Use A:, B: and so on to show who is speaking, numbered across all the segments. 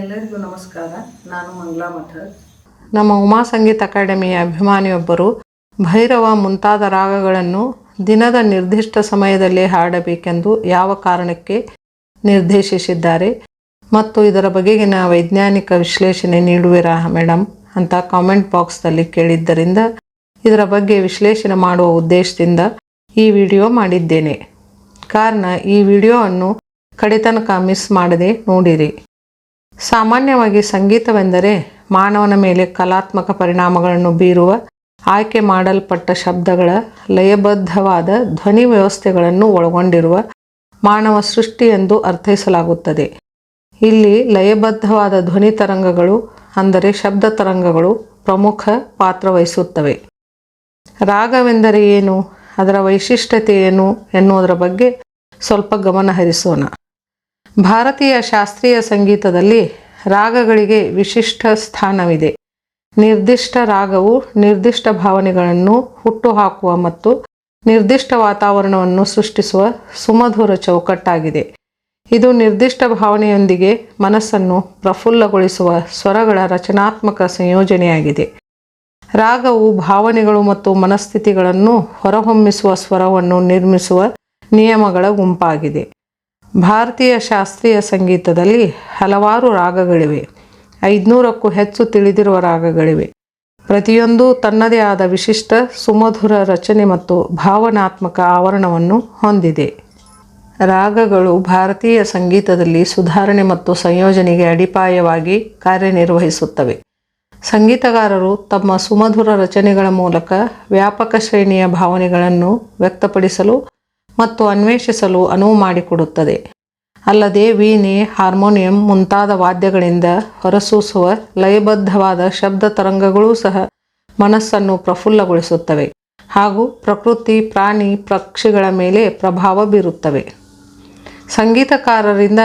A: ಎಲ್ಲರಿಗೂ ನಮಸ್ಕಾರ. ನಾನು ಮಂಗ್ಲಾ ಮಠ
B: ನಮ್ಮ ಉಮಾ ಸಂಗೀತ ಅಕಾಡೆಮಿಯ ಅಭಿಮಾನಿಯೊಬ್ಬರು ಭೈರವ ಮುಂತಾದ ರಾಗಗಳನ್ನು ದಿನದ ನಿರ್ದಿಷ್ಟ ಸಮಯದಲ್ಲಿ ಹಾಡಬೇಕೆಂದು ಯಾವ ಕಾರಣಕ್ಕೆ ನಿರ್ದೇಶಿಸಿದ್ದಾರೆ ಮತ್ತು ಇದರ ಬಗೆಗಿನ ವೈಜ್ಞಾನಿಕ ವಿಶ್ಲೇಷಣೆ ನೀಡುವಿರಾ ಮೇಡಮ್ ಅಂತ ಕಾಮೆಂಟ್ ಬಾಕ್ಸ್ನಲ್ಲಿ ಕೇಳಿದ್ದರಿಂದ ಇದರ ಬಗ್ಗೆ ವಿಶ್ಲೇಷಣೆ ಮಾಡುವ ಉದ್ದೇಶದಿಂದ ಈ ವಿಡಿಯೋ ಮಾಡಿದ್ದೇನೆ. ಕಾರಣ ಈ ವಿಡಿಯೋ ಅನ್ನು ಕಡೆತನಕ ಮಿಸ್ ಮಾಡದೆ ನೋಡಿರಿ. ಸಾಮಾನ್ಯವಾಗಿ ಸಂಗೀತವೆಂದರೆ ಮಾನವನ ಮೇಲೆ ಕಲಾತ್ಮಕ ಪರಿಣಾಮಗಳನ್ನು ಬೀರುವ, ಆಯ್ಕೆ ಮಾಡಲ್ಪಟ್ಟ ಶಬ್ದಗಳ ಲಯಬದ್ಧವಾದ ಧ್ವನಿ ವ್ಯವಸ್ಥೆಗಳನ್ನು ಒಳಗೊಂಡಿರುವ ಮಾನವ ಸೃಷ್ಟಿ ಎಂದು ಅರ್ಥೈಸಲಾಗುತ್ತದೆ. ಇಲ್ಲಿ ಲಯಬದ್ಧವಾದ ಧ್ವನಿ ತರಂಗಗಳು ಅಂದರೆ ಶಬ್ದ ತರಂಗಗಳು ಪ್ರಮುಖ ಪಾತ್ರ ವಹಿಸುತ್ತವೆ. ರಾಗವೆಂದರೆ ಏನು, ಅದರ ವೈಶಿಷ್ಟ್ಯತೆ ಏನು ಎನ್ನುವುದರ ಬಗ್ಗೆ ಸ್ವಲ್ಪ ಗಮನ ಹರಿಸೋಣ. ಭಾರತೀಯ ಶಾಸ್ತ್ರೀಯ ಸಂಗೀತದಲ್ಲಿ ರಾಗಗಳಿಗೆ ವಿಶಿಷ್ಟ ಸ್ಥಾನವಿದೆ. ನಿರ್ದಿಷ್ಟ ರಾಗವು ನಿರ್ದಿಷ್ಟ ಭಾವನೆಗಳನ್ನು ಹುಟ್ಟುಹಾಕುವ ಮತ್ತು ನಿರ್ದಿಷ್ಟ ವಾತಾವರಣವನ್ನು ಸೃಷ್ಟಿಸುವ ಸುಮಧುರ ಚೌಕಟ್ಟಾಗಿದೆ. ಇದು ನಿರ್ದಿಷ್ಟ ಭಾವನೆಯೊಂದಿಗೆ ಮನಸ್ಸನ್ನು ಪ್ರಫುಲ್ಲಗೊಳಿಸುವ ಸ್ವರಗಳ ರಚನಾತ್ಮಕ ಸಂಯೋಜನೆಯಾಗಿದೆ. ರಾಗವು ಭಾವನೆಗಳು ಮತ್ತು ಮನಸ್ಥಿತಿಗಳನ್ನು ಹೊರಹೊಮ್ಮಿಸುವ ಸ್ವರವನ್ನು ನಿರ್ಮಿಸುವ ನಿಯಮಗಳ ಗುಂಪಾಗಿದೆ. ಭಾರತೀಯ ಶಾಸ್ತ್ರೀಯ ಸಂಗೀತದಲ್ಲಿ ಹಲವಾರು ರಾಗಗಳಿವೆ. ಐದುನೂರಕ್ಕೂ ಹೆಚ್ಚು ತಿಳಿದಿರುವ ರಾಗಗಳಿವೆ. ಪ್ರತಿಯೊಂದೂ ತನ್ನದೇ ಆದ ವಿಶಿಷ್ಟ ಸುಮಧುರ ರಚನೆ ಮತ್ತು ಭಾವನಾತ್ಮಕ ಆವರಣವನ್ನು ಹೊಂದಿದೆ. ರಾಗಗಳು ಭಾರತೀಯ ಸಂಗೀತದಲ್ಲಿ ಸುಧಾರಣೆ ಮತ್ತು ಸಂಯೋಜನೆಗೆ ಅಡಿಪಾಯವಾಗಿ ಕಾರ್ಯನಿರ್ವಹಿಸುತ್ತವೆ. ಸಂಗೀತಗಾರರು ತಮ್ಮ ಸುಮಧುರ ರಚನೆಗಳ ಮೂಲಕ ವ್ಯಾಪಕ ಶ್ರೇಣಿಯ ಭಾವನೆಗಳನ್ನು ವ್ಯಕ್ತಪಡಿಸಲು ಮತ್ತು ಅನ್ವೇಷಿಸಲು ಅನುವು ಮಾಡಿಕೊಡುತ್ತದೆ. ಅಲ್ಲದೆ ವೀಣೆ, ಹಾರ್ಮೋನಿಯಂ ಮುಂತಾದ ವಾದ್ಯಗಳಿಂದ ಹೊರಸೂಸುವ ಲಯಬದ್ಧವಾದ ಶಬ್ದ ತರಂಗಗಳೂ ಸಹ ಮನಸ್ಸನ್ನು ಪ್ರಫುಲ್ಲಗೊಳಿಸುತ್ತವೆ ಹಾಗೂ ಪ್ರಕೃತಿ, ಪ್ರಾಣಿ, ಪಕ್ಷಿಗಳ ಮೇಲೆ ಪ್ರಭಾವ ಬೀರುತ್ತವೆ. ಸಂಗೀತಕಾರರಿಂದ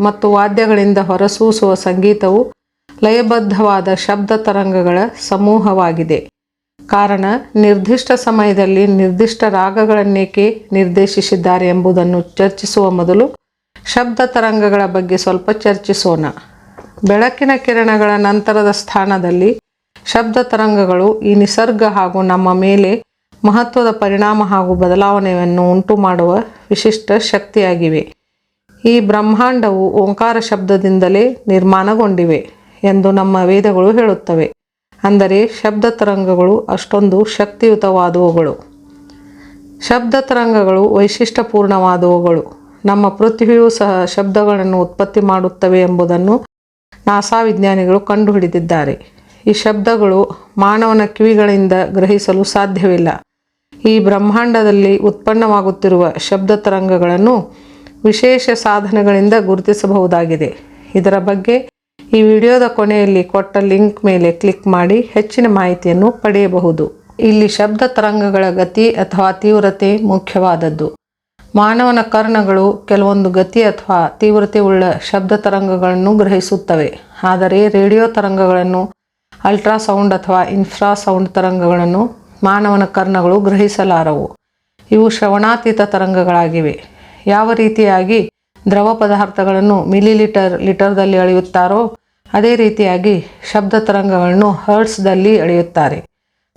B: ಮತ್ತು ವಾದ್ಯಗಳಿಂದ ಹೊರಸೂಸುವ ಸಂಗೀತವು ಲಯಬದ್ಧವಾದ ಶಬ್ದ ತರಂಗಗಳ ಸಮೂಹವಾಗಿದೆ. ಕಾರಣ ನಿರ್ದಿಷ್ಟ ಸಮಯದಲ್ಲಿ ನಿರ್ದಿಷ್ಟ ರಾಗಗಳನ್ನೇಕೆ ನಿರ್ದೇಶಿಸಿದ್ದಾರೆ ಎಂಬುದನ್ನು ಚರ್ಚಿಸುವ ಮೊದಲು ಶಬ್ದ ತರಂಗಗಳ ಬಗ್ಗೆ ಸ್ವಲ್ಪ ಚರ್ಚಿಸೋಣ. ಬೆಳಕಿನ ಕಿರಣಗಳ ನಂತರದ ಸ್ಥಾನದಲ್ಲಿ ಶಬ್ದ ತರಂಗಗಳು ಈ ನಿಸರ್ಗ ಹಾಗೂ ನಮ್ಮ ಮೇಲೆ ಮಹತ್ವದ ಪರಿಣಾಮ ಹಾಗೂ ಬದಲಾವಣೆಯನ್ನು ಉಂಟು ಮಾಡುವ ವಿಶಿಷ್ಟ ಶಕ್ತಿಯಾಗಿವೆ. ಈ ಬ್ರಹ್ಮಾಂಡವು ಓಂಕಾರ ಶಬ್ದದಿಂದಲೇ ನಿರ್ಮಾಣಗೊಂಡಿವೆ ಎಂದು ನಮ್ಮ ವೇದಗಳು ಹೇಳುತ್ತವೆ. ಅಂದರೆ ಶಬ್ದ ತರಂಗಗಳು ಅಷ್ಟೊಂದು ಶಕ್ತಿಯುತವಾದವುಗಳು. ಶಬ್ದ ತರಂಗಗಳು ವೈಶಿಷ್ಟ್ಯಪೂರ್ಣವಾದವುಗಳು. ನಮ್ಮ ಪೃಥ್ವಿಯೂ ಸಹ ಶಬ್ದಗಳನ್ನು ಉತ್ಪತ್ತಿ ಮಾಡುತ್ತವೆ ಎಂಬುದನ್ನು ನಾಸಾ ವಿಜ್ಞಾನಿಗಳು ಕಂಡುಹಿಡಿದಿದ್ದಾರೆ. ಈ ಶಬ್ದಗಳು ಮಾನವನ ಕಿವಿಗಳಿಂದ ಗ್ರಹಿಸಲು ಸಾಧ್ಯವಿಲ್ಲ. ಈ ಬ್ರಹ್ಮಾಂಡದಲ್ಲಿ ಉತ್ಪನ್ನವಾಗುತ್ತಿರುವ ಶಬ್ದ ತರಂಗಗಳನ್ನು ವಿಶೇಷ ಸಾಧನಗಳಿಂದ ಗುರುತಿಸಬಹುದಾಗಿದೆ. ಇದರ ಬಗ್ಗೆ ಈ ವಿಡಿಯೋದ ಕೊನೆಯಲ್ಲಿ ಕೊಟ್ಟ ಲಿಂಕ್ ಮೇಲೆ ಕ್ಲಿಕ್ ಮಾಡಿ ಹೆಚ್ಚಿನ ಮಾಹಿತಿಯನ್ನು ಪಡೆಯಬಹುದು. ಇಲ್ಲಿ ಶಬ್ದ ತರಂಗಗಳ ಗತಿ ಅಥವಾ ತೀವ್ರತೆ ಮುಖ್ಯವಾದದ್ದು. ಮಾನವನ ಕರ್ಣಗಳು ಕೆಲವೊಂದು ಗತಿ ಅಥವಾ ತೀವ್ರತೆ ಉಳ್ಳ ಶಬ್ದ ತರಂಗಗಳನ್ನು ಗ್ರಹಿಸುತ್ತವೆ. ಆದರೆ ರೇಡಿಯೋ ತರಂಗಗಳನ್ನು, ಅಲ್ಟ್ರಾಸೌಂಡ್ ಅಥವಾ ಇನ್ಫ್ರಾಸೌಂಡ್ ತರಂಗಗಳನ್ನು ಮಾನವನ ಕರ್ಣಗಳು ಗ್ರಹಿಸಲಾರವು. ಇವು ಶ್ರವಣಾತೀತ ತರಂಗಗಳಾಗಿವೆ. ಯಾವ ರೀತಿಯಾಗಿ ದ್ರವ ಪದಾರ್ಥಗಳನ್ನು ಮಿಲಿಲೀಟರ್, ಲೀಟರ್ದಲ್ಲಿ ಅಳೆಯುತ್ತಾರೋ ಅದೇ ರೀತಿಯಾಗಿ ಶಬ್ದ ತರಂಗಗಳನ್ನು ಹರ್ಟ್ಸ್ದಲ್ಲಿ ಅಳೆಯುತ್ತಾರೆ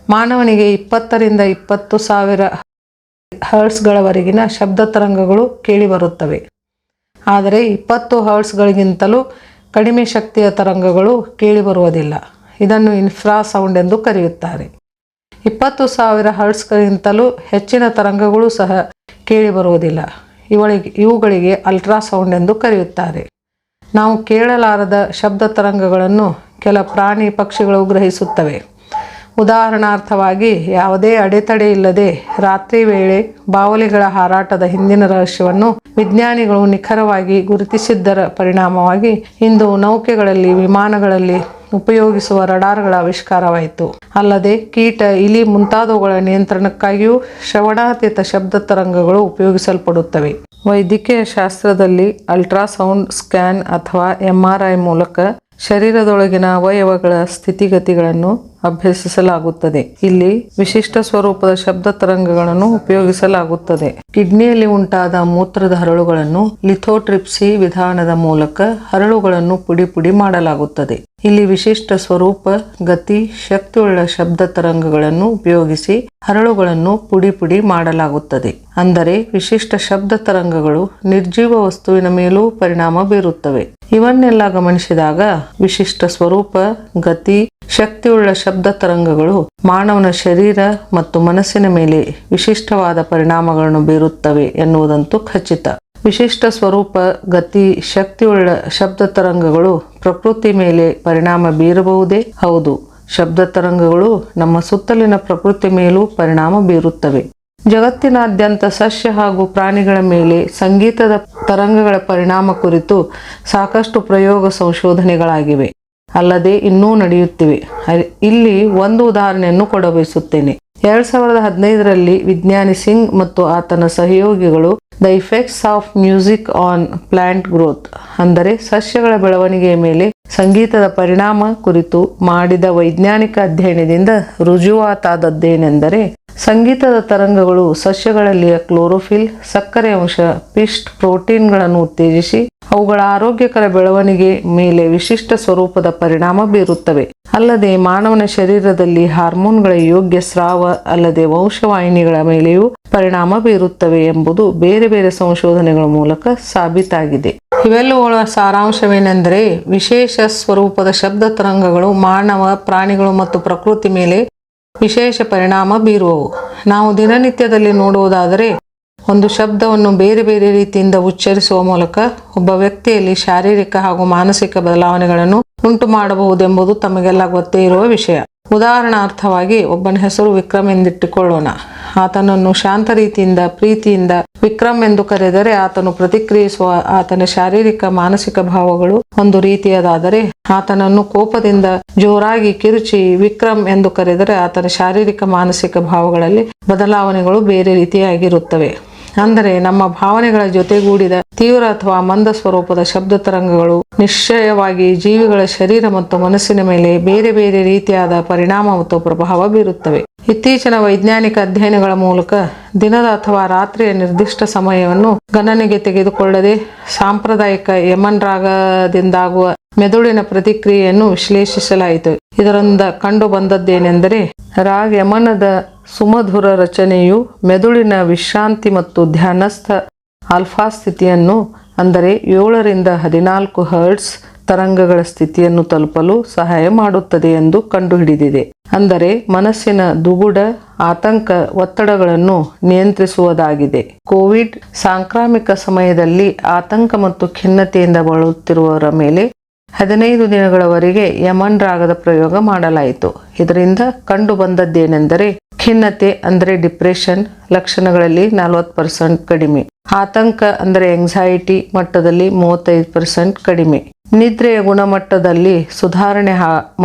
B: ಮಾನವನಿಗೆ ಇಪ್ಪತ್ತರಿಂದ ಇಪ್ಪತ್ತು ಸಾವಿರ ಹರ್ಟ್ಸ್ಗಳವರೆಗಿನ ಶಬ್ದ ತರಂಗಗಳು ಕೇಳಿಬರುತ್ತವೆ ಆದರೆ ಇಪ್ಪತ್ತು ಹರ್ಟ್ಸ್ಗಳಿಗಿಂತಲೂ ಕಡಿಮೆ ಶಕ್ತಿಯ ತರಂಗಗಳು ಕೇಳಿಬರುವುದಿಲ್ಲ ಇದನ್ನು ಇನ್ಫ್ರಾ ಸೌಂಡ್ ಎಂದು ಕರೆಯುತ್ತಾರೆ. ಇಪ್ಪತ್ತು ಸಾವಿರ ಹರ್ಟ್ಸ್ಗಳಿಗಿಂತಲೂ ಹೆಚ್ಚಿನ ತರಂಗಗಳು ಸಹ ಕೇಳಿಬರುವುದಿಲ್ಲ ಇವಳಿಗೆ, ಇವುಗಳಿಗೆ ಅಲ್ಟ್ರಾಸೌಂಡ್ ಎಂದು ಕರೆಯುತ್ತಾರೆ. ನಾವು ಕೇಳಲಾರದ ಶಬ್ದ ತರಂಗಗಳನ್ನು ಕೆಲ ಪ್ರಾಣಿ ಪಕ್ಷಿಗಳು ಗ್ರಹಿಸುತ್ತವೆ. ಉದಾಹರಣಾರ್ಥವಾಗಿ, ಯಾವುದೇ ಅಡೆತಡೆ ಇಲ್ಲದೆ ರಾತ್ರಿ ವೇಳೆ ಬಾವಲಿಗಳ ಹಾರಾಟದ ಹಿಂದಿನ ರಹಸ್ಯವನ್ನು ವಿಜ್ಞಾನಿಗಳು ನಿಖರವಾಗಿ ಗುರುತಿಸಿದ್ದರ ಪರಿಣಾಮವಾಗಿ ಇಂದು ನೌಕೆಗಳಲ್ಲಿ, ವಿಮಾನಗಳಲ್ಲಿ ಉಪಯೋಗಿಸುವ ರಡಾರ್ಗಳ ಆವಿಷ್ಕಾರವಾಯಿತು. ಅಲ್ಲದೆ ಕೀಟ, ಇಲಿ ಮುಂತಾದವುಗಳ ನಿಯಂತ್ರಣಕ್ಕಾಗಿಯೂ ಶ್ರವಣಾತೀತ ಶಬ್ದ ತರಂಗಗಳು ಉಪಯೋಗಿಸಲ್ಪಡುತ್ತವೆ. ವೈದ್ಯಕೀಯ ಶಾಸ್ತ್ರದಲ್ಲಿ ಅಲ್ಟ್ರಾಸೌಂಡ್ ಸ್ಕ್ಯಾನ್ ಅಥವಾ ಎಂಆರ್ಐ ಮೂಲಕ ಶರೀರದೊಳಗಿನ ಅವಯವಗಳ ಸ್ಥಿತಿಗತಿಗಳನ್ನು ಅಭ್ಯಸಿಸಲಾಗುತ್ತದೆ. ಇಲ್ಲಿ ವಿಶಿಷ್ಟ ಸ್ವರೂಪದ ಶಬ್ದ ತರಂಗಗಳನ್ನು ಉಪಯೋಗಿಸಲಾಗುತ್ತದೆ. ಕಿಡ್ನಿಯಲ್ಲಿ ಉಂಟಾದ ಮೂತ್ರದ ಹರಳುಗಳನ್ನು ಲಿಥೋಟ್ರಿಪ್ಸಿ ವಿಧಾನದ ಮೂಲಕ ಹರಳುಗಳನ್ನು ಪುಡಿ ಪುಡಿ ಮಾಡಲಾಗುತ್ತದೆ. ಇಲ್ಲಿ ವಿಶಿಷ್ಟ ಸ್ವರೂಪ, ಗತಿ, ಶಕ್ತಿಯುಳ್ಳ ಶಬ್ದ ತರಂಗಗಳನ್ನು ಉಪಯೋಗಿಸಿ ಹರಳುಗಳನ್ನು ಪುಡಿ ಪುಡಿ ಮಾಡಲಾಗುತ್ತದೆ. ಅಂದರೆ ವಿಶಿಷ್ಟ ಶಬ್ದ ತರಂಗಗಳು ನಿರ್ಜೀವ ವಸ್ತುವಿನ ಮೇಲೂ ಪರಿಣಾಮ ಬೀರುತ್ತವೆ. ಇವನ್ನೆಲ್ಲ ಗಮನಿಸಿದಾಗ ವಿಶಿಷ್ಟ ಸ್ವರೂಪ, ಗತಿ ಶಕ್ತಿಯುಳ್ಳ ಶಬ್ದ ತರಂಗಗಳು ಮಾನವನ ಶರೀರ ಮತ್ತು ಮನಸ್ಸಿನ ಮೇಲೆ ವಿಶಿಷ್ಟವಾದ ಪರಿಣಾಮಗಳನ್ನು ಬೀರುತ್ತವೆ ಎನ್ನುವುದಂತೂ ಖಚಿತ. ವಿಶಿಷ್ಟ ಸ್ವರೂಪ, ಗತಿ, ಶಕ್ತಿಯುಳ್ಳ ಶಬ್ದ ತರಂಗಗಳು ಪ್ರಕೃತಿ ಮೇಲೆ ಪರಿಣಾಮ ಬೀರಬಹುದೇ? ಹೌದು. ಶಬ್ದ ತರಂಗಗಳು ನಮ್ಮ ಸುತ್ತಲಿನ ಪ್ರಕೃತಿ ಮೇಲೂ ಪರಿಣಾಮ ಬೀರುತ್ತವೆ. ಜಗತ್ತಿನಾದ್ಯಂತ ಸಸ್ಯ ಹಾಗೂ ಪ್ರಾಣಿಗಳ ಮೇಲೆ ಸಂಗೀತದ ತರಂಗಗಳ ಪರಿಣಾಮ ಕುರಿತು ಸಾಕಷ್ಟು ಪ್ರಯೋಗ ಸಂಶೋಧನೆಗಳಾಗಿವೆ. ಅಲ್ಲದೆ ಇನ್ನೂ ನಡೆಯುತ್ತಿವೆ. ಇಲ್ಲಿ ಒಂದು ಉದಾಹರಣೆಯನ್ನು ಕೊಡಬಯಸುತ್ತೇನೆ ಎರಡ್ ಸಾವಿರದ ಹದಿನೈದರಲ್ಲಿ ವಿಜ್ಞಾನಿ ಸಿಂಗ್ ಮತ್ತು ಆತನ ಸಹಯೋಗಿಗಳು, the effects of music on plant growth ಅಂದರೆ ಸಸ್ಯಗಳ ಬೆಳವಣಿಗೆಯ ಮೇಲೆ ಸಂಗೀತದ ಪರಿಣಾಮ ಕುರಿತು ಮಾಡಿದ ವೈಜ್ಞಾನಿಕ ಅಧ್ಯಯನದಿಂದ ರುಜುವಾತಾದದ್ದೇನೆಂದರೆ ಸಂಗೀತದ ತರಂಗಗಳು ಸಸ್ಯಗಳಲ್ಲಿಯ ಕ್ಲೋರೋಫಿಲ್, ಸಕ್ಕರೆ ಅಂಶ ಪಿಸ್ಟ್ ಪ್ರೋಟೀನ್ಗಳನ್ನು ಉತ್ತೇಜಿಸಿ ಅವುಗಳ ಆರೋಗ್ಯಕರ ಬೆಳವಣಿಗೆ ಮೇಲೆ ವಿಶಿಷ್ಟ ಸ್ವರೂಪದ ಪರಿಣಾಮ ಬೀರುತ್ತವೆ. ಅಲ್ಲದೆ ಮಾನವನ ಶರೀರದಲ್ಲಿ ಹಾರ್ಮೋನ್ಗಳ ಯೋಗ್ಯ ಸ್ರಾವ ಅಲ್ಲದೆ ವಂಶವಾಹಿನಿಗಳ ಮೇಲೆಯೂ ಪರಿಣಾಮ ಬೀರುತ್ತವೆ ಎಂಬುದು ಬೇರೆ ಬೇರೆ ಸಂಶೋಧನೆಗಳ ಮೂಲಕ ಸಾಬೀತಾಗಿದೆ. ಇವೆಲ್ಲವುಗಳ ಸಾರಾಂಶವೇನೆಂದರೆ ವಿಶೇಷ ಸ್ವರೂಪದ ಶಬ್ದ ತರಂಗಗಳು ಮಾನವ ಪ್ರಾಣಿಗಳು ಮತ್ತು ಪ್ರಕೃತಿ ಮೇಲೆ ವಿಶೇಷ ಪರಿಣಾಮ ಬೀರುವವು. ನಾವು ದಿನನಿತ್ಯದಲ್ಲಿ ನೋಡುವುದಾದರೆ, ಒಂದು ಶಬ್ದವನ್ನು ಬೇರೆ ಬೇರೆ ರೀತಿಯಿಂದ ಉಚ್ಚರಿಸುವ ಮೂಲಕ ಒಬ್ಬ ವ್ಯಕ್ತಿಯಲ್ಲಿ ಶಾರೀರಿಕ ಹಾಗೂ ಮಾನಸಿಕ ಬದಲಾವಣೆಗಳನ್ನು ಉಂಟು ಮಾಡಬಹುದೆಂಬುದು ತಮಗೆಲ್ಲ ಗೊತ್ತೇ ಇರುವ ವಿಷಯ. ಉದಾಹರಣಾರ್ಥವಾಗಿ, ಒಬ್ಬನ ಹೆಸರು ವಿಕ್ರಮ್ ಎಂದಿಟ್ಟುಕೊಳ್ಳೋಣ. ಆತನನ್ನು ಶಾಂತ ರೀತಿಯಿಂದ, ಪ್ರೀತಿಯಿಂದ ವಿಕ್ರಮ್ ಎಂದು ಕರೆದರೆ ಆತನು ಪ್ರತಿಕ್ರಿಯಿಸುವ ಆತನ ಶಾರೀರಿಕ, ಮಾನಸಿಕ ಭಾವಗಳು ಒಂದು ರೀತಿಯದಾದರೆ ಆತನನ್ನು ಕೋಪದಿಂದ ಜೋರಾಗಿ ಕಿರುಚಿ ವಿಕ್ರಮ್ ಎಂದು ಕರೆದರೆ ಆತನ ಶಾರೀರಿಕ, ಮಾನಸಿಕ ಭಾವಗಳಲ್ಲಿ ಬದಲಾವಣೆಗಳು ಬೇರೆ ರೀತಿಯಾಗಿರುತ್ತವೆ. ಅಂದರೆ ನಮ್ಮ ಭಾವನೆಗಳ ಜೊತೆಗೂಡಿದ ತೀವ್ರ ಅಥವಾ ಮಂದ ಸ್ವರೂಪದ ಶಬ್ದ ತರಂಗಗಳು ನಿಶ್ಚಯವಾಗಿ ಜೀವಿಗಳ ಶರೀರ ಮತ್ತು ಮನಸ್ಸಿನ ಮೇಲೆ ಬೇರೆ ಬೇರೆ ರೀತಿಯಾದ ಪರಿಣಾಮ ಮತ್ತು ಪ್ರಭಾವ ಬೀರುತ್ತವೆ. ಇತ್ತೀಚಿನ ವೈಜ್ಞಾನಿಕ ಅಧ್ಯಯನಗಳ ಮೂಲಕ ದಿನದ ಅಥವಾ ರಾತ್ರಿಯ ನಿರ್ದಿಷ್ಟ ಸಮಯವನ್ನು ಗಣನೆಗೆ ತೆಗೆದುಕೊಳ್ಳದೆ ಸಾಂಪ್ರದಾಯಿಕ ಯಮನ್ ರಾಗದಿಂದಾಗುವ ಮೆದುಳಿನ ಪ್ರತಿಕ್ರಿಯೆಯನ್ನು ವಿಶ್ಲೇಷಿಸಲಾಯಿತು. ಇದರಿಂದ ಕಂಡು ಬಂದದ್ದೇನೆಂದರೆ ರಾಗ್ ಯಮನದ ಸುಮಧುರ ರಚನೆಯು ಮೆದುಳಿನ ವಿಶ್ರಾಂತಿ ಮತ್ತು ಧ್ಯಾನಸ್ಥ ಆಲ್ಫಾ ಸ್ಥಿತಿಯನ್ನು, ಅಂದರೆ ಏಳರಿಂದ ಹದಿನಾಲ್ಕು ಹರ್ಟ್ಸ್ ತರಂಗಗಳ ಸ್ಥಿತಿಯನ್ನು ತಲುಪಲು ಸಹಾಯ ಮಾಡುತ್ತದೆ ಎಂದು ಕಂಡುಹಿಡಿದಿದೆ. ಅಂದರೆ ಮನಸ್ಸಿನ ದುಗುಡ ಆತಂಕ ಒತ್ತಡಗಳನ್ನು ನಿಯಂತ್ರಿಸುವುದಾಗಿದೆ. ಕೋವಿಡ್ ಸಾಂಕ್ರಾಮಿಕ ಸಮಯದಲ್ಲಿ ಆತಂಕ ಮತ್ತು ಖಿನ್ನತೆಯಿಂದ ಬಳಲುತ್ತಿರುವವರ ಮೇಲೆ ಹದಿನೈದು ದಿನಗಳವರೆಗೆ ಯಮನ್ ರಾಗದ ಪ್ರಯೋಗ ಮಾಡಲಾಯಿತು. ಇದರಿಂದ ಕಂಡು ಬಂದದ್ದೇನೆಂದರೆ ಖಿನ್ನತೆ ಅಂದರೆ ಡಿಪ್ರೆಷನ್ ಲಕ್ಷಣಗಳಲ್ಲಿ ನಲವತ್ತು ಪರ್ಸೆಂಟ್ ಕಡಿಮೆ. ಆತಂಕ ಅಂದರೆ ಎಂಗ್ಸೈಟಿ ಮಟ್ಟದಲ್ಲಿ ಮೂವತ್ತೈದು ಪರ್ಸೆಂಟ್ ಕಡಿಮೆ. ನಿದ್ರೆಯ ಗುಣಮಟ್ಟದಲ್ಲಿ ಸುಧಾರಣೆ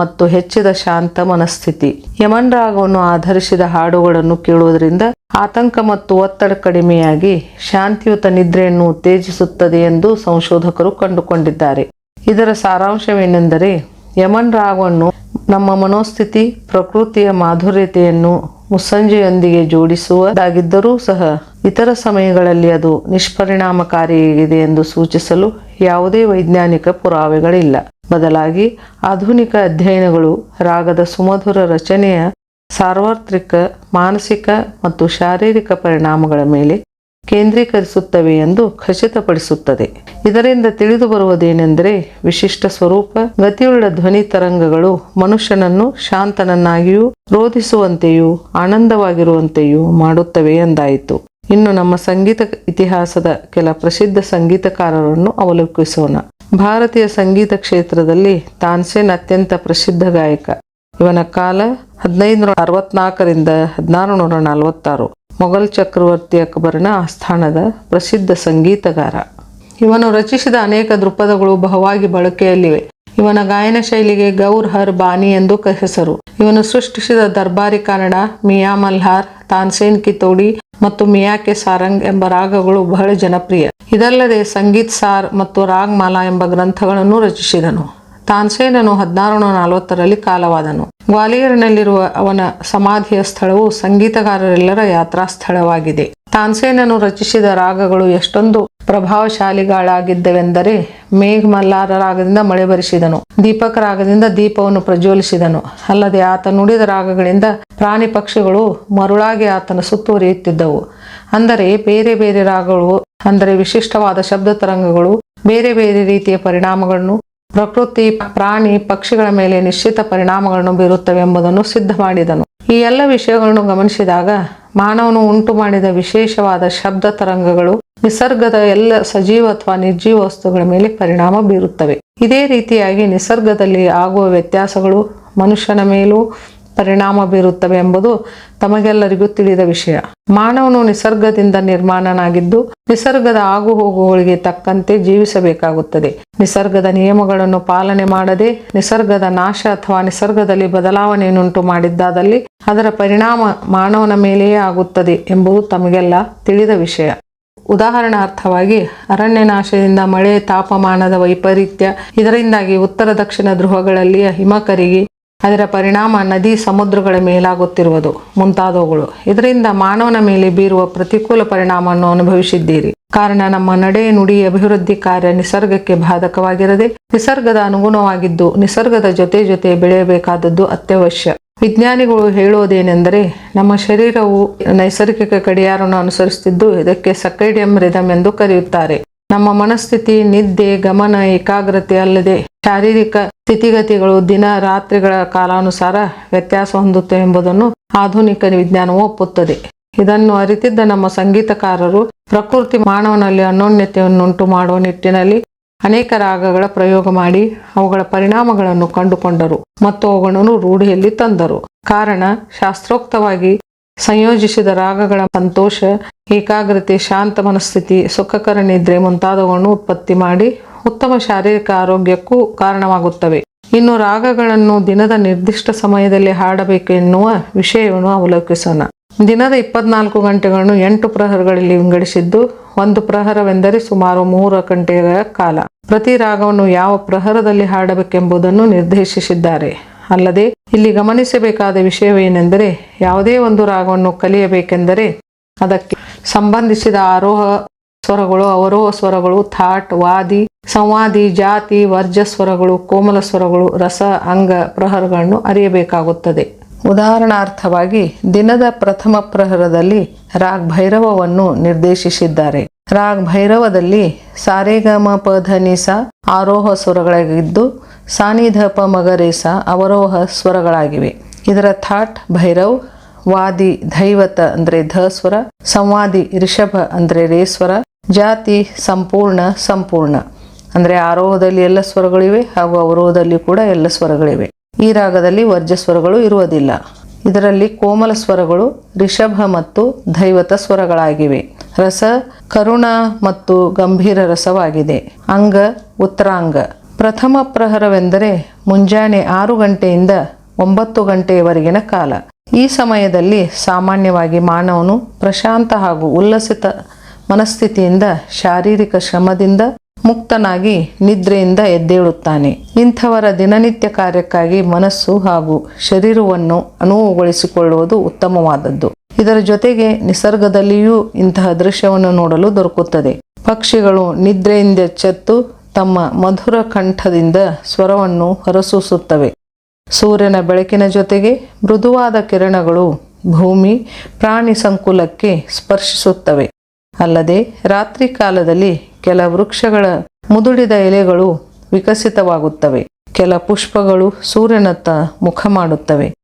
B: ಮತ್ತು ಹೆಚ್ಚಿದ ಶಾಂತ ಮನಸ್ಥಿತಿ. ಯಮನ್ ರಾಗವನ್ನು ಆಧರಿಸಿದ ಹಾಡುಗಳನ್ನು ಕೇಳುವುದರಿಂದ ಆತಂಕ ಮತ್ತು ಒತ್ತಡ ಕಡಿಮೆಯಾಗಿ ಶಾಂತಿಯುತ ನಿದ್ರೆಯನ್ನು ಉತ್ತೇಜಿಸುತ್ತದೆ ಎಂದು ಸಂಶೋಧಕರು ಕಂಡುಕೊಂಡಿದ್ದಾರೆ. ಇದರ ಸಾರಾಂಶವೇನೆಂದರೆ, ಯಮನ್ ರಾಗವನ್ನು ನಮ್ಮ ಮನೋಸ್ಥಿತಿ, ಪ್ರಕೃತಿಯ ಮಾಧುರ್ಯತೆಯನ್ನು ಮುಸ್ಸಂಜೆಯೊಂದಿಗೆ ಜೋಡಿಸುವುದಾಗಿದ್ದರೂ ಸಹ ಇತರ ಸಮಯಗಳಲ್ಲಿ ಅದು ನಿಷ್ಪರಿಣಾಮಕಾರಿಯಾಗಿದೆ ಎಂದು ಸೂಚಿಸಲು ಯಾವುದೇ ವೈಜ್ಞಾನಿಕ ಪುರಾವೆಗಳಿಲ್ಲ. ಬದಲಾಗಿ, ಆಧುನಿಕ ಅಧ್ಯಯನಗಳು, ರಾಗದ ಸುಮಧುರ ರಚನೆಯ ಸಾರ್ವತ್ರಿಕ, ಮಾನಸಿಕ ಮತ್ತು ಶಾರೀರಿಕ ಪರಿಣಾಮಗಳ ಮೇಲೆ ಕೇಂದ್ರೀಕರಿಸುತ್ತವೆ ಎಂದು ಖಚಿತಪಡಿಸುತ್ತದೆ. ಇದರಿಂದ ತಿಳಿದು ಬರುವುದೇನೆಂದರೆ ವಿಶಿಷ್ಟ ಸ್ವರೂಪ, ಗತಿಯುಳ್ಳ ಧ್ವನಿ ತರಂಗಗಳು ಮನುಷ್ಯನನ್ನು ಶಾಂತನನ್ನಾಗಿಯೂ ರೋಧಿಸುವಂತೆಯೂ ಆನಂದವಾಗಿರುವಂತೆಯೂ ಮಾಡುತ್ತವೆ ಎಂದಾಯಿತು. ಇನ್ನು ನಮ್ಮ ಸಂಗೀತ ಇತಿಹಾಸದ ಕೆಲ ಪ್ರಸಿದ್ಧ ಸಂಗೀತಕಾರರನ್ನು ಅವಲೋಕಿಸೋಣ. ಭಾರತೀಯ ಸಂಗೀತ ಕ್ಷೇತ್ರದಲ್ಲಿ ತಾನ್ಸೇನ್ ಅತ್ಯಂತ ಪ್ರಸಿದ್ಧ ಗಾಯಕ. ಇವನ ಕಾಲ ಹದಿನೈದುನೂರ ಅರವತ್ನಾಲ್ಕರಿಂದ ಹದಿನಾರು ನೂರ ನಲವತ್ತಾರು. ಮೊಘಲ್ ಚಕ್ರವರ್ತಿ ಅಕ್ಬರನ ಆಸ್ಥಾನದ ಪ್ರಸಿದ್ಧ ಸಂಗೀತಗಾರ. ಇವನು ರಚಿಸಿದ ಅನೇಕ ದೃಪದಗಳು ಬಹುವಾಗಿ ಬಳಕೆಯಲ್ಲಿವೆ. ಇವನ ಗಾಯನ ಶೈಲಿಗೆ ಗೌರ್ ಹರ್ ಬಾನಿ ಎಂದು ಹೆಸರು. ಇವನು ಸೃಷ್ಟಿಸಿದ ದರ್ಬಾರಿ ಕನ್ನಡ, ಮಿಯಾ ಮಲ್ಹಾರ್, ತಾನ್ಸೇನ್ ಕಿತೋಡಿ ಮತ್ತು ಮಿಯಾ ಕೆ ಸಾರಂಗ್ ಎಂಬ ರಾಗಗಳು ಬಹಳ ಜನಪ್ರಿಯ. ಇದಲ್ಲದೆ ಸಂಗೀತ್ ಸಾರ್ ಮತ್ತು ರಾಗ್ ಮಾಲಾ ಎಂಬ ಗ್ರಂಥಗಳನ್ನು ರಚಿಸಿದನು. ತಾನ್ಸೇನನು ಹದಿನಾರು ನಲವತ್ತರಲ್ಲಿ ಕಾಲವಾದನು. ಗ್ವಾಲಿಯರ್ನಲ್ಲಿರುವ ಅವನ ಸಮಾಧಿಯ ಸ್ಥಳವು ಸಂಗೀತಗಾರರೆಲ್ಲರ ಯಾತ್ರಾ ಸ್ಥಳವಾಗಿದೆ ತಾನ್ಸೇನನು ರಚಿಸಿದ ರಾಗಗಳು ಎಷ್ಟೊಂದು ಪ್ರಭಾವಶಾಲಿಗಳಾಗಿದ್ದವೆಂದರೆ ಮೇಘ ಮಲ್ಲಾರ ರಾಗದಿಂದ ಮಳೆ ಬರಿಸಿದನು, ದೀಪಕ ರಾಗದಿಂದ ದೀಪವನ್ನು ಪ್ರಜ್ವಲಿಸಿದನು. ಅಲ್ಲದೆ ಆತ ನುಡಿದ ರಾಗಗಳಿಂದ ಪ್ರಾಣಿ ಪಕ್ಷಿಗಳು ಮರುಳಾಗಿ ಆತನ ಸುತ್ತುವರಿಯುತ್ತಿದ್ದವು ಅಂದರೆ ಬೇರೆ ಬೇರೆ ರಾಗಗಳು, ಅಂದರೆ ವಿಶಿಷ್ಟವಾದ ಶಬ್ದ ತರಂಗಗಳು, ಬೇರೆ ಬೇರೆ ರೀತಿಯ ಪರಿಣಾಮಗಳನ್ನು ಪ್ರಕೃತಿ, ಪ್ರಾಣಿ, ಪಕ್ಷಿಗಳ ಮೇಲೆ ನಿಶ್ಚಿತ ಪರಿಣಾಮಗಳನ್ನು ಬೀರುತ್ತವೆ ಎಂಬುದನ್ನು ಸಿದ್ಧ ಮಾಡಿದನು. ಈ ಎಲ್ಲ ವಿಷಯಗಳನ್ನು ಗಮನಿಸಿದಾಗ ಮಾನವನು ಉಂಟು ಮಾಡಿದ ವಿಶೇಷವಾದ ಶಬ್ದ ತರಂಗಗಳು ನಿಸರ್ಗದ ಎಲ್ಲ ಸಜೀವ ಅಥವಾ ನಿರ್ಜೀವ ವಸ್ತುಗಳ ಮೇಲೆ ಪರಿಣಾಮ ಬೀರುತ್ತವೆ. ಇದೇ ರೀತಿಯಾಗಿ ನಿಸರ್ಗದಲ್ಲಿ ಆಗುವ ವ್ಯತ್ಯಾಸಗಳು ಮನುಷ್ಯನ ಮೇಲೂ ಪರಿಣಾಮ ಬೀರುತ್ತವೆ ಎಂಬುದು ತಮಗೆಲ್ಲರಿಗೂ ತಿಳಿದ ವಿಷಯ. ಮಾನವನು ನಿಸರ್ಗದಿಂದ ನಿರ್ಮಾಣನಾಗಿದ್ದು, ನಿಸರ್ಗದ ಆಗುಹೋಗುಗಳಿಗೆ ತಕ್ಕಂತೆ ಜೀವಿಸಬೇಕಾಗುತ್ತದೆ. ನಿಸರ್ಗದ ನಿಯಮಗಳನ್ನು ಪಾಲನೆ ಮಾಡದೆ, ನಿಸರ್ಗದ ನಾಶ ಅಥವಾ ನಿಸರ್ಗದಲ್ಲಿ ಬದಲಾವಣೆಯನ್ನುಂಟು ಮಾಡಿದ್ದಾದಲ್ಲಿ ಅದರ ಪರಿಣಾಮ ಮಾನವನ ಮೇಲೆಯೇ ಆಗುತ್ತದೆ ಎಂಬುದು ತಮಗೆಲ್ಲ ತಿಳಿದ ವಿಷಯ. ಉದಾಹರಣಾರ್ಥವಾಗಿ ಅರಣ್ಯ ನಾಶದಿಂದ ಮಳೆ, ತಾಪಮಾನದ ವೈಪರೀತ್ಯ, ಇದರಿಂದಾಗಿ ಉತ್ತರ ದಕ್ಷಿಣ ಧ್ರುವಗಳಲ್ಲಿಯ ಹಿಮ ಕರಗಿ ಅದರ ಪರಿಣಾಮ ನದಿ ಸಮುದ್ರಗಳ ಮೇಲಾಗುತ್ತಿರುವುದು ಮುಂತಾದವುಗಳು. ಇದರಿಂದ ಮಾನವನ ಮೇಲೆ ಬೀರುವ ಪ್ರತಿಕೂಲ ಪರಿಣಾಮವನ್ನು ಅನುಭವಿಸಿದ್ದೀರಿ. ಕಾರಣ ನಮ್ಮ ನಡೆ ನುಡಿ ಅಭಿವೃದ್ಧಿ ಕಾರ್ಯ ನಿಸರ್ಗಕ್ಕೆ ಬಾಧಕವಾಗಿರದೆ, ನಿಸರ್ಗದ ಅನುಗುಣವಾಗಿದ್ದು ನಿಸರ್ಗದ ಜೊತೆ ಜೊತೆ ಬೆಳೆಯಬೇಕಾದದ್ದು ಅತ್ಯವಶ್ಯ. ವಿಜ್ಞಾನಿಗಳು ಹೇಳುವುದೇನೆಂದರೆ ನಮ್ಮ ಶರೀರವು ನೈಸರ್ಗಿಕ ಗಡಿಯಾರವನ್ನು ಅನುಸರಿಸುತ್ತಿದ್ದು ಇದಕ್ಕೆ ಸಕೈಡಿಯಂ ರಿದಮ್ ಎಂದು ಕರೆಯುತ್ತಾರೆ. ನಮ್ಮ ಮನಸ್ಥಿತಿ, ನಿದ್ದೆ, ಗಮನ, ಏಕಾಗ್ರತೆ ಅಲ್ಲದೆ ಶಾರೀರಿಕ ಸ್ಥಿತಿಗತಿಗಳು ದಿನ ರಾತ್ರಿಗಳ ಕಾಲಾನುಸಾರ ವ್ಯತ್ಯಾಸ ಹೊಂದುತ್ತೆ ಎಂಬುದನ್ನು ಆಧುನಿಕ ವಿಜ್ಞಾನವು ಒಪ್ಪುತ್ತದೆ. ಇದನ್ನು ಅರಿತಿದ್ದ ನಮ್ಮ ಸಂಗೀತಕಾರರು, ಪ್ರಕೃತಿ ಮಾನವನಲ್ಲಿ ಅನ್ಯೋನ್ಯತೆಯನ್ನುಂಟು ಮಾಡುವ ನಿಟ್ಟಿನಲ್ಲಿ ಅನೇಕ ರಾಗಗಳ ಪ್ರಯೋಗ ಮಾಡಿ ಅವುಗಳ ಪರಿಣಾಮಗಳನ್ನು ಕಂಡುಕೊಂಡರು ಮತ್ತು ಅವುಗಳನ್ನು ರೂಢಿಯಲ್ಲಿ ತಂದರು. ಕಾರಣ, ಶಾಸ್ತ್ರೋಕ್ತವಾಗಿ ಸಂಯೋಜಿಸಿದ ರಾಗಗಳ ಸಂತೋಷ, ಏಕಾಗ್ರತೆ, ಶಾಂತ ಮನಸ್ಥಿತಿ, ಸುಖಕರ ನಿದ್ರೆ ಮುಂತಾದವುಗಳನ್ನು ಉತ್ಪತ್ತಿ ಮಾಡಿ ಉತ್ತಮ ಶಾರೀರಿಕ ಆರೋಗ್ಯಕ್ಕೂ ಕಾರಣವಾಗುತ್ತವೆ. ಇನ್ನು ರಾಗಗಳನ್ನು ದಿನದ ನಿರ್ದಿಷ್ಟ ಸಮಯದಲ್ಲಿ ಹಾಡಬೇಕು ಎನ್ನುವ ವಿಷಯವನ್ನು ಅವಲೋಕಿಸೋಣ. ದಿನದ ಇಪ್ಪತ್ನಾಲ್ಕು ಗಂಟೆಗಳನ್ನು ಎಂಟು ಪ್ರಹರಗಳಲ್ಲಿ ವಿಂಗಡಿಸಿದ್ದು, ಒಂದು ಪ್ರಹರವೆಂದರೆ ಸುಮಾರು ಮೂರು ಗಂಟೆಗಳ ಕಾಲ. ಪ್ರತಿ ರಾಗವನ್ನು ಯಾವ ಪ್ರಹರದಲ್ಲಿ ಹಾಡಬೇಕೆಂಬುದನ್ನು ನಿರ್ದೇಶಿಸಿದ್ದಾರೆ. ಅಲ್ಲದೆ ಇಲ್ಲಿ ಗಮನಿಸಬೇಕಾದ ವಿಷಯವೇನೆಂದರೆ ಯಾವುದೇ ಒಂದು ರಾಗವನ್ನು ಕಲಿಯಬೇಕೆಂದರೆ ಅದಕ್ಕೆ ಸಂಬಂಧಿಸಿದ ಆರೋಹ ಸ್ವರಗಳು, ಅವರೋಹ ಸ್ವರಗಳು, ಥಾಟ್, ವಾದಿ, ಸಂವಾದಿ, ಜಾತಿ, ವರ್ಜ ಸ್ವರಗಳು, ಕೋಮಲ ಸ್ವರಗಳು, ರಸ, ಅಂಗ ಪ್ರಹರಗಳನ್ನು ಅರಿಯಬೇಕಾಗುತ್ತದೆ. ಉದಾಹರಣಾರ್ಥವಾಗಿ ದಿನದ ಪ್ರಥಮ ಪ್ರಹರದಲ್ಲಿ ರಾಗ್ ಭೈರವವನ್ನು ನಿರ್ದೇಶಿಸಿದ್ದಾರೆ. ರಾಗ್ ಭೈರವದಲ್ಲಿ ಸಾರೇಗಮ, ಪ ಧನಿಸ ಆರೋಹ ಸ್ವರಗಳಾಗಿದ್ದು ಸಾನಿಧ ಪ ಮಗರೇಸ ಅವರೋಹ ಸ್ವರಗಳಾಗಿವೆ. ಇದರ ಥಾಟ್ ಭೈರವ್, ವಾದಿ ದೈವತ ಅಂದ್ರೆ ಧ ಸ್ವರ, ಸಂವಾದಿ ರಿಷಭ ಅಂದ್ರೆ ರೇ ಸ್ವರ, ಜಾತಿ ಸಂಪೂರ್ಣ ಸಂಪೂರ್ಣ. ಅಂದ್ರೆ ಆರೋಹದಲ್ಲಿ ಎಲ್ಲ ಸ್ವರಗಳಿವೆ ಹಾಗೂ ಅವರೋಹದಲ್ಲಿ ಕೂಡ ಎಲ್ಲ ಸ್ವರಗಳಿವೆ. ಈ ರಾಗದಲ್ಲಿ ವರ್ಜ ಸ್ವರಗಳು ಇರುವುದಿಲ್ಲ. ಇದರಲ್ಲಿ ಕೋಮಲ ಸ್ವರಗಳು, ರಿಷಭ ಮತ್ತು ದೈವತ ಸ್ವರಗಳಾಗಿವೆ. ರಸ, ಕರುಣ ಮತ್ತು ಗಂಭೀರ ರಸವಾಗಿದೆ. ಅಂಗ ಉತ್ತರಾಂಗ ಪ್ರಥಮ ಪ್ರಹರವೆಂದರೆ ಮುಂಜಾನೆ ಆರು ಗಂಟೆಯಿಂದ ಒಂಬತ್ತು ಗಂಟೆಯವರೆಗಿನ ಕಾಲ. ಈ ಸಮಯದಲ್ಲಿ ಸಾಮಾನ್ಯವಾಗಿ ಮಾನವನು ಪ್ರಶಾಂತ ಹಾಗೂ ಉಲ್ಲಸಿತ ಮನಸ್ಥಿತಿಯಿಂದ, ಶಾರೀರಿಕ ಶ್ರಮದಿಂದ ಮುಕ್ತನಾಗಿ ನಿದ್ರೆಯಿಂದ ಎದ್ದೇಳುತ್ತಾನೆ. ಇಂಥವರ ದಿನನಿತ್ಯ ಕಾರ್ಯಕ್ಕಾಗಿ ಮನಸ್ಸು ಹಾಗೂ ಶರೀರವನ್ನು ಅನುವುಗೊಳಿಸಿಕೊಳ್ಳುವುದು ಉತ್ತಮವಾದದ್ದು. ಇದರ ಜೊತೆಗೆ ನಿಸರ್ಗದಲ್ಲಿಯೂ ಇಂತಹ ದೃಶ್ಯವನ್ನು ನೋಡಲು ದೊರಕುತ್ತದೆ. ಪಕ್ಷಿಗಳು ನಿದ್ರೆಯಿಂದ ಎಚ್ಚೆತ್ತು ತಮ್ಮ ಮಧುರ ಕಂಠದಿಂದ ಸ್ವರವನ್ನು ಹೊರಸೂಸುತ್ತವೆ. ಸೂರ್ಯನ ಬೆಳಕಿನ ಜೊತೆಗೆ ಮೃದುವಾದ ಕಿರಣಗಳು ಭೂಮಿ, ಪ್ರಾಣಿ ಸಂಕುಲಕ್ಕೆ ಸ್ಪರ್ಶಿಸುತ್ತವೆ. ಅಲ್ಲದೆ ರಾತ್ರಿ ಕಾಲದಲ್ಲಿ ಕೆಲ ವೃಕ್ಷಗಳ ಮುದುಡಿದ ಎಲೆಗಳು ವಿಕಸಿತವಾಗುತ್ತವೆ. ಕೆಲ ಪುಷ್ಪಗಳು ಸೂರ್ಯನತ್ತ ಮುಖ ಮಾಡುತ್ತವೆ.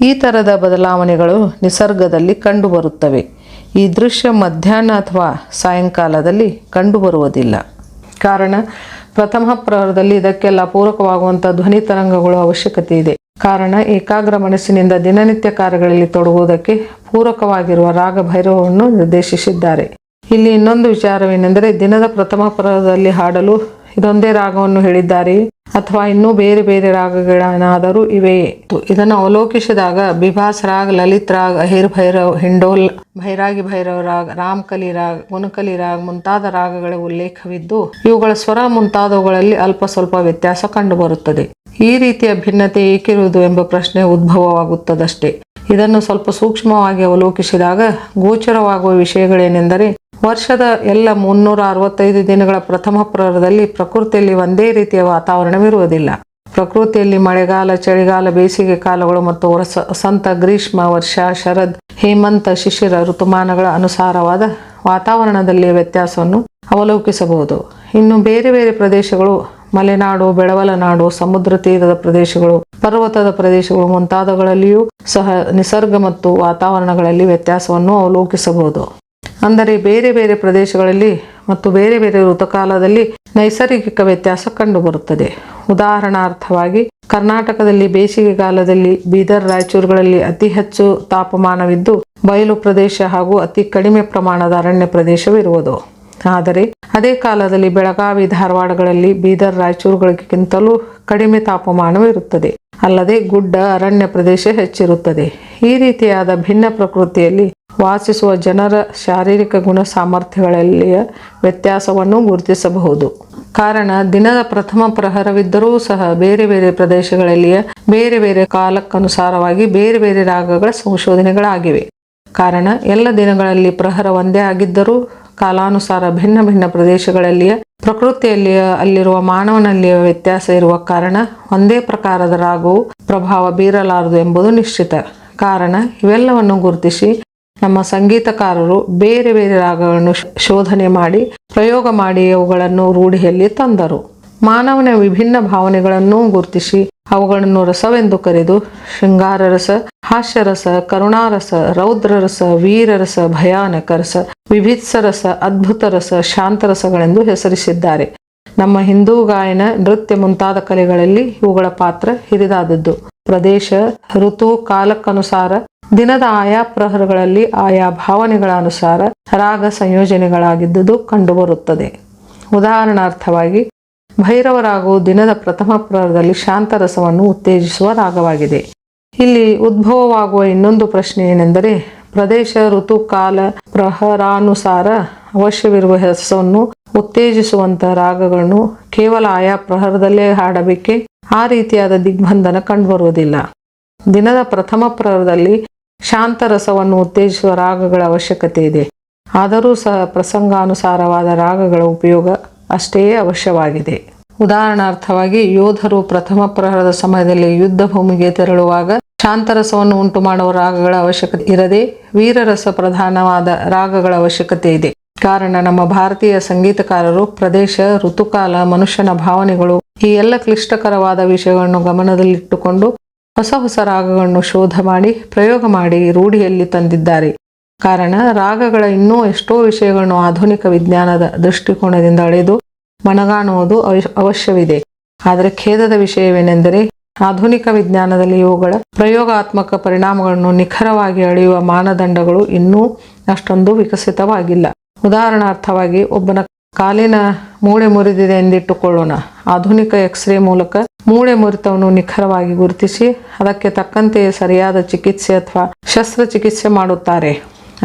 B: ಈ ಥರದ ಬದಲಾವಣೆಗಳು ನಿಸರ್ಗದಲ್ಲಿ ಕಂಡುಬರುತ್ತವೆ. ಈ ದೃಶ್ಯ ಮಧ್ಯಾಹ್ನ ಅಥವಾ ಸಾಯಂಕಾಲದಲ್ಲಿ ಕಂಡುಬರುವುದಿಲ್ಲ. ಕಾರಣ ಪ್ರಥಮ ಪ್ರಹರದಲ್ಲಿ ಇದಕ್ಕೆಲ್ಲ ಪೂರಕವಾಗುವಂಥ ಧ್ವನಿ ತರಂಗಗಳು ಅವಶ್ಯಕತೆ ಇದೆ. ಕಾರಣ, ಏಕಾಗ್ರ ಮನಸ್ಸಿನಿಂದ ದಿನನಿತ್ಯ ಕಾರ್ಯಗಳಲ್ಲಿ ತೊಡಗುವುದಕ್ಕೆ ಪೂರಕವಾಗಿರುವ ರಾಗ ಭೈರವವನ್ನು ನಿರ್ದೇಶಿಸಿದ್ದಾರೆ. ಇಲ್ಲಿ ಇನ್ನೊಂದು ವಿಚಾರವೇನೆಂದರೆ, ದಿನದ ಪ್ರಥಮ ಪ್ರಹರದಲ್ಲಿ ಹಾಡಲು ಇದೊಂದೇ ರಾಗವನ್ನು ಹೇಳಿದ್ದಾರೆ ಅಥವಾ ಇನ್ನೂ ಬೇರೆ ಬೇರೆ ರಾಗಗಳೇನಾದರೂ ಇವೆಯೇ ಇದನ್ನು ಅವಲೋಕಿಸಿದಾಗ ಬಿಭಾಸ್ ರಾಗ್, ಲಲಿತ್ ರಾಗ್, ಅಹಿರ್ ಭೈರವ್, ಹಿಂಡೋಲ್, ಭೈರಾಗಿ ಭೈರವ್ ರಾಗ್ ರಾಮ್ಕಲಿ ರಾಗ್, ಮುನಕಲಿ ರಾಗ್ ಮುಂತಾದ ರಾಗಗಳ ಉಲ್ಲೇಖವಿದ್ದು, ಇವುಗಳ ಸ್ವರ ಮುಂತಾದವುಗಳಲ್ಲಿ ಅಲ್ಪ ಸ್ವಲ್ಪ ವ್ಯತ್ಯಾಸ ಕಂಡುಬರುತ್ತದೆ. ಈ ರೀತಿಯ ಭಿನ್ನತೆ ಏಕಿರುವುದು ಎಂಬ ಪ್ರಶ್ನೆ ಉದ್ಭವವಾಗುತ್ತದಷ್ಟೇ. ಇದನ್ನು ಸ್ವಲ್ಪ ಸೂಕ್ಷ್ಮವಾಗಿ ಅವಲೋಕಿಸಿದಾಗ ಗೋಚರವಾಗುವ ವಿಷಯಗಳೇನೆಂದರೆ ವರ್ಷದ ಎಲ್ಲ ಮುನ್ನೂರ ಅರವತ್ತೈದು ದಿನಗಳ ಪ್ರಥಮ ಪ್ರಹರದಲ್ಲಿ ಪ್ರಕೃತಿಯಲ್ಲಿ ಒಂದೇ ರೀತಿಯ ವಾತಾವರಣವಿರುವುದಿಲ್ಲ. ಪ್ರಕೃತಿಯಲ್ಲಿ ಮಳೆಗಾಲ, ಚಳಿಗಾಲ, ಬೇಸಿಗೆ ಕಾಲಗಳು ಮತ್ತು ವಸ ವಸಂತ, ಗ್ರೀಷ್ಮ, ವರ್ಷ, ಶರದ್, ಹೇಮಂತ, ಶಿಶಿರ, ಋತುಮಾನಗಳ ಅನುಸಾರವಾದ ವಾತಾವರಣದಲ್ಲಿ ವ್ಯತ್ಯಾಸವನ್ನು ಅವಲೋಕಿಸಬಹುದು. ಇನ್ನು ಬೇರೆ ಬೇರೆ ಪ್ರದೇಶಗಳು, ಮಲೆನಾಡು, ಬೆಳವಲನಾಡು, ಸಮುದ್ರ ತೀರದ ಪ್ರದೇಶಗಳು, ಪರ್ವತದ ಪ್ರದೇಶಗಳು ಮುಂತಾದಗಳಲ್ಲಿಯೂ ಸಹ ನಿಸರ್ಗ ಮತ್ತು ವಾತಾವರಣಗಳಲ್ಲಿ ವ್ಯತ್ಯಾಸವನ್ನು ಅವಲೋಕಿಸಬಹುದು. ಅಂದರೆ ಬೇರೆ ಬೇರೆ ಪ್ರದೇಶಗಳಲ್ಲಿ ಮತ್ತು ಬೇರೆ ಬೇರೆ ಋತುಕಾಲದಲ್ಲಿ ನೈಸರ್ಗಿಕ ವ್ಯತ್ಯಾಸ ಕಂಡುಬರುತ್ತದೆ. ಉದಾಹರಣಾರ್ಥವಾಗಿ, ಕರ್ನಾಟಕದಲ್ಲಿ ಬೇಸಿಗೆಗಾಲದಲ್ಲಿ ಬೀದರ್ ರಾಯಚೂರುಗಳಲ್ಲಿ ಅತಿ ಹೆಚ್ಚು ತಾಪಮಾನವಿದ್ದು, ಬಯಲು ಪ್ರದೇಶ ಹಾಗೂ ಅತಿ ಕಡಿಮೆ ಪ್ರಮಾಣದ ಅರಣ್ಯ ಪ್ರದೇಶವಿರುವುದು. ಆದರೆ, ಅದೇ ಕಾಲದಲ್ಲಿ ಬೆಳಗಾವಿ, ಧಾರವಾಡಗಳಲ್ಲಿ ಬೀದರ್ ರಾಯಚೂರುಗಳಿಗಿಂತಲೂ ಕಡಿಮೆ ತಾಪಮಾನವಿರುತ್ತದೆ. ಅಲ್ಲದೆ ಗುಡ್ಡ, ಅರಣ್ಯ ಪ್ರದೇಶ ಹೆಚ್ಚಿರುತ್ತದೆ. ಈ ರೀತಿಯಾದ ಭಿನ್ನ ಪ್ರಕೃತಿಯಲ್ಲಿ ವಾಸಿಸುವ ಜನರ ಶಾರೀರಿಕ ಗುಣ ಸಾಮರ್ಥ್ಯಗಳಲ್ಲಿಯ ವ್ಯತ್ಯಾಸವನ್ನು ಗುರುತಿಸಬಹುದು. ಕಾರಣ, ದಿನದ ಪ್ರಥಮ ಪ್ರಹರವಿದ್ದರೂ ಸಹ ಬೇರೆ ಬೇರೆ ಪ್ರದೇಶಗಳಲ್ಲಿಯ ಬೇರೆ ಬೇರೆ ಕಾಲಕ್ಕನುಸಾರವಾಗಿ ಬೇರೆ ಬೇರೆ ರಾಗಗಳ ಸಂಶೋಧನೆಗಳಾಗಿವೆ. ಕಾರಣ, ಎಲ್ಲ ದಿನಗಳಲ್ಲಿ ಪ್ರಹರ ಒಂದೇ ಆಗಿದ್ದರೂ ಕಾಲಾನುಸಾರ ಭಿನ್ನ ಭಿನ್ನ ಪ್ರದೇಶಗಳಲ್ಲಿಯ ಪ್ರಕೃತಿಯಲ್ಲಿಯ ಅಲ್ಲಿರುವ ಮಾನವನಲ್ಲಿಯ ವ್ಯತ್ಯಾಸ ಇರುವ ಕಾರಣ ಒಂದೇ ಪ್ರಕಾರದ ರಾಗವು ಪ್ರಭಾವ ಬೀರಲಾರದು ಎಂಬುದು ನಿಶ್ಚಿತ. ಕಾರಣ, ಇವೆಲ್ಲವನ್ನು ಗುರುತಿಸಿ ನಮ್ಮ ಸಂಗೀತಕಾರರು ಬೇರೆ ಬೇರೆ ರಾಗಗಳನ್ನು ಶೋಧನೆ ಮಾಡಿ, ಪ್ರಯೋಗ ಮಾಡಿ ಅವುಗಳನ್ನು ರೂಢಿಯಲ್ಲಿ ತಂದರು. ಮಾನವನ ವಿಭಿನ್ನ ಭಾವನೆಗಳನ್ನು ಗುರುತಿಸಿ, ಅವುಗಳನ್ನು ರಸವೆಂದು ಕರೆದು ಶೃಂಗಾರ ರಸ ಹಾಸ್ಯರಸ, ಕರುಣಾರಸ, ರೌದ್ರರಸ, ವೀರರಸ ಭಯಾನಕ ರಸ ವಿಭಿತ್ಸ ರಸ ಅದ್ಭುತ ರಸ ಶಾಂತರಸಗಳೆಂದು ಹೆಸರಿಸಿದ್ದಾರೆ. ನಮ್ಮ ಹಿಂದೂ ಗಾಯನ, ನೃತ್ಯ ಮುಂತಾದ ಕಲೆಗಳಲ್ಲಿ ಇವುಗಳ ಪಾತ್ರ ಹಿರಿದಾದದ್ದು. ಪ್ರದೇಶ, ಋತು, ಕಾಲಕ್ಕನುಸಾರ ದಿನದ ಆಯಾ ಪ್ರಹರಗಳಲ್ಲಿ ಆಯಾ ಭಾವನೆಗಳ ಅನುಸಾರ ರಾಗ ಸಂಯೋಜನೆಗಳಾಗಿದ್ದುದು ಕಂಡುಬರುತ್ತದೆ. ಉದಾಹರಣಾರ್ಥವಾಗಿ ಭೈರವ ರಾಗವು ದಿನದ ಪ್ರಥಮ ಪ್ರಹರದಲ್ಲಿ ಶಾಂತರಸವನ್ನು ಉತ್ತೇಜಿಸುವ ರಾಗವಾಗಿದೆ. ಇಲ್ಲಿ ಉದ್ಭವವಾಗುವ ಇನ್ನೊಂದು ಪ್ರಶ್ನೆ ಏನೆಂದರೆ ಪ್ರದೇಶ ಋತು ಕಾಲ ಪ್ರಹರಾನುಸಾರ ಅವಶ್ಯವಿರುವ ರಸವನ್ನು ಉತ್ತೇಜಿಸುವಂತಹ ರಾಗಗಳನ್ನು ಕೇವಲ ಆಯಾ ಪ್ರಹರದಲ್ಲೇ ಹಾಡಬೇಕೆ? ಆ ರೀತಿಯಾದ ದಿಗ್ಬಂಧನ ಕಂಡುಬರುವುದಿಲ್ಲ. ದಿನದ ಪ್ರಥಮ ಪ್ರಹರದಲ್ಲಿ ಶಾಂತ ರಸವನ್ನು ಉತ್ತೇಜಿಸುವ ರಾಗಗಳ ಅವಶ್ಯಕತೆ ಇದೆ. ಆದರೂ ಸಹ ಪ್ರಸಂಗಾನುಸಾರವಾದ ರಾಗಗಳ ಉಪಯೋಗ ಅಷ್ಟೇ ಅವಶ್ಯವಾಗಿದೆ. ಉದಾಹರಣಾರ್ಥವಾಗಿ, ಯೋಧರು ಪ್ರಥಮ ಪ್ರಹರದ ಸಮಯದಲ್ಲಿ ಯುದ್ಧ ಭೂಮಿಗೆ ತೆರಳುವಾಗ ಶಾಂತರಸವನ್ನು ಉಂಟು ಮಾಡುವ ರಾಗಗಳ ಅವಶ್ಯಕತೆ ಇರದೆ, ವೀರರಸ ಪ್ರಧಾನವಾದ ರಾಗಗಳ ಅವಶ್ಯಕತೆ ಇದೆ. ಕಾರಣ, ನಮ್ಮ ಭಾರತೀಯ ಸಂಗೀತಕಾರರು, ಪ್ರದೇಶ, ಋತುಕಾಲ, ಮನುಷ್ಯನ ಭಾವನೆಗಳು ಈ ಎಲ್ಲ ಕ್ಲಿಷ್ಟಕರವಾದ ವಿಷಯಗಳನ್ನು ಗಮನದಲ್ಲಿಟ್ಟುಕೊಂಡು ಹೊಸ ಹೊಸ ರಾಗಗಳನ್ನು ಶೋಧ ಮಾಡಿ, ಪ್ರಯೋಗ ಮಾಡಿ ರೂಢಿಯಲ್ಲಿ ತಂದಿದ್ದಾರೆ. ಕಾರಣ, ರಾಗಗಳ ಇನ್ನೂ ಎಷ್ಟೋ ವಿಷಯಗಳನ್ನು ಆಧುನಿಕ ವಿಜ್ಞಾನದ ದೃಷ್ಟಿಕೋನದಿಂದ ಅಳೆದು ಮನಗಾಣುವುದು ಅವಶ್ಯ- ಅವಶ್ಯವಿದೆ. ಆದರೆ ಖೇದದ ವಿಷಯವೇನೆಂದರೆ, ಆಧುನಿಕ ವಿಜ್ಞಾನದಲ್ಲಿ ಇವುಗಳ ಪ್ರಯೋಗಾತ್ಮಕ ಪರಿಣಾಮಗಳನ್ನು ನಿಖರವಾಗಿ ಅಳೆಯುವ ಮಾನದಂಡಗಳು ಇನ್ನೂ ಅಷ್ಟೊಂದು ವಿಕಸಿತವಾಗಿಲ್ಲ. ಉದಾಹರಣಾರ್ಥವಾಗಿ, ಒಬ್ಬನ ಕಾಲಿನ ಮೂಳೆ ಮುರಿದಿದೆ ಎಂದಿಟ್ಟುಕೊಳ್ಳೋಣ. ಆಧುನಿಕ ಎಕ್ಸ್ರೇ ಮೂಲಕ ಮೂಳೆ ಮುರಿತವನ್ನು ನಿಖರವಾಗಿ ಗುರುತಿಸಿ ಅದಕ್ಕೆ ತಕ್ಕಂತೆ ಸರಿಯಾದ ಚಿಕಿತ್ಸೆ ಅಥವಾ ಶಸ್ತ್ರಚಿಕಿತ್ಸೆ ಮಾಡುತ್ತಾರೆ.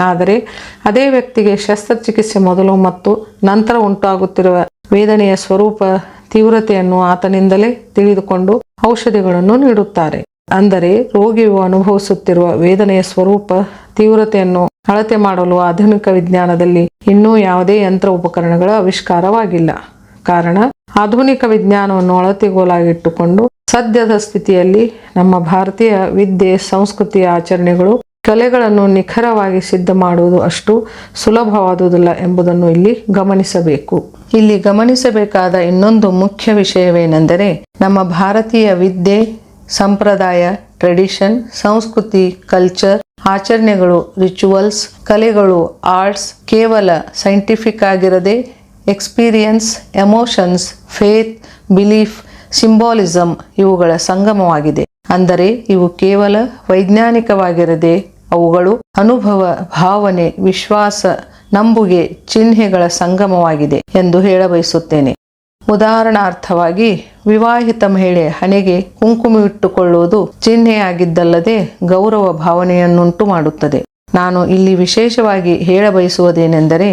B: ಆದರೆ ಅದೇ ವ್ಯಕ್ತಿಗೆ ಶಸ್ತ್ರಚಿಕಿತ್ಸೆ ಮೊದಲು ಮತ್ತು ನಂತರ ಉಂಟಾಗುತ್ತಿರುವ ವೇದನೆಯ ಸ್ವರೂಪ, ತೀವ್ರತೆಯನ್ನು ಆತನಿಂದಲೇ ತಿಳಿದುಕೊಂಡು ಔಷಧಿಗಳನ್ನು ನೀಡುತ್ತಾರೆ. ಅಂದರೆ ರೋಗಿಯು ಅನುಭವಿಸುತ್ತಿರುವ ವೇದನೆಯ ಸ್ವರೂಪ, ತೀವ್ರತೆಯನ್ನು ಅಳತೆ ಮಾಡಲು ಆಧುನಿಕ ವಿಜ್ಞಾನದಲ್ಲಿ ಇನ್ನೂ ಯಾವುದೇ ಯಂತ್ರ ಉಪಕರಣಗಳ ಆವಿಷ್ಕಾರವಾಗಿಲ್ಲ. ಕಾರಣ, ಆಧುನಿಕ ವಿಜ್ಞಾನವನ್ನು ಅಳತೆಗೋಲಾಗಿಟ್ಟುಕೊಂಡು ಸದ್ಯದ ಸ್ಥಿತಿಯಲ್ಲಿ ನಮ್ಮ ಭಾರತೀಯ ವಿದ್ಯೆ, ಸಂಸ್ಕೃತಿಯ ಆಚರಣೆಗಳು ಕಲೆಗಳನ್ನು ನಿಖರವಾಗಿ ಸಿದ್ಧ ಮಾಡುವುದು ಅಷ್ಟು ಸುಲಭವಾದುದಿಲ್ಲ ಎಂಬುದನ್ನು ಇಲ್ಲಿ ಗಮನಿಸಬೇಕು. ಇಲ್ಲಿ ಗಮನಿಸಬೇಕಾದ ಇನ್ನೊಂದು ಮುಖ್ಯ ವಿಷಯವೇನೆಂದರೆ ನಮ್ಮ ಭಾರತೀಯ ವಿದ್ಯೆ ಸಂಪ್ರದಾಯ ಟ್ರೆಡಿಷನ್ ಸಂಸ್ಕೃತಿ ಕಲ್ಚರ್ ಆಚರಣೆಗಳು ರಿಚುವಲ್ಸ್ ಕಲೆಗಳು ಆರ್ಟ್ಸ್ ಕೇವಲ scientific ಆಗಿರದೆ experience emotions faith belief symbolism ಇವುಗಳ ಸಂಗಮವಾಗಿದೆ. ಅಂದರೆ ಇವು ಕೇವಲ ವೈಜ್ಞಾನಿಕವಾಗಿರದೆ ಅವುಗಳು ಅನುಭವ, ಭಾವನೆ, ವಿಶ್ವಾಸ, ನಂಬುಗೆ ಚಿಹ್ನೆಗಳ ಸಂಗಮವಾಗಿದೆ ಎಂದು ಹೇಳಬಯಸುತ್ತೇನೆ. ಉದಾಹರಣಾರ್ಥವಾಗಿ, ವಿವಾಹಿತ ಮಹಿಳೆ ಹಣೆಗೆ ಕುಂಕುಮ ಇಟ್ಟುಕೊಳ್ಳುವುದು ಚಿಹ್ನೆಯಾಗಿದ್ದಲ್ಲದೆ ಗೌರವ ಭಾವನೆಯನ್ನುಂಟು ಮಾಡುತ್ತದೆ ನಾನು ಇಲ್ಲಿ ವಿಶೇಷವಾಗಿ ಹೇಳಬಯಸುವುದೇನೆಂದರೆ,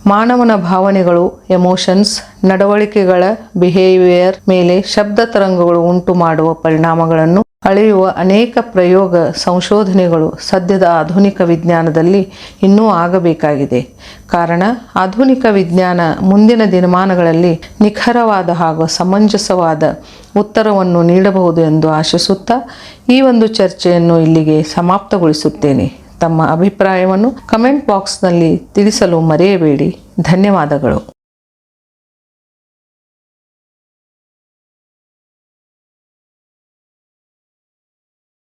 B: ಮಾನವನ ಭಾವನೆಗಳು, ಎಮೋಷನ್ಸ್, ನಡವಳಿಕೆಗಳ ಬಿಹೇವಿಯರ್ ಮೇಲೆ ಶಬ್ದ ತರಂಗಗಳು ಉಂಟು ಮಾಡುವ ಪರಿಣಾಮಗಳನ್ನು ಅಳೆಯುವ ಅನೇಕ ಪ್ರಯೋಗ ಸಂಶೋಧನೆಗಳು ಸದ್ಯದ ಆಧುನಿಕ ವಿಜ್ಞಾನದಲ್ಲಿ ಇನ್ನೂ ಆಗಬೇಕಾಗಿದೆ. ಕಾರಣ, ಆಧುನಿಕ ವಿಜ್ಞಾನ ಮುಂದಿನ ದಿನಮಾನಗಳಲ್ಲಿ ನಿಖರವಾದ ಹಾಗೂ ಸಮಂಜಸವಾದ ಉತ್ತರವನ್ನು ನೀಡಬಹುದು ಎಂದು ಆಶಿಸುತ್ತಾ ಈ ಒಂದು ಚರ್ಚೆಯನ್ನು ಇಲ್ಲಿಗೆ ಸಮಾಪ್ತಗೊಳಿಸುತ್ತೇನೆ. ತಮ್ಮ ಅಭಿಪ್ರಾಯವನ್ನು ಕಮೆಂಟ್ ಬಾಕ್ಸ್ನಲ್ಲಿ ತಿಳಿಸಲು ಮರೆಯಬೇಡಿ. ಧನ್ಯವಾದಗಳು.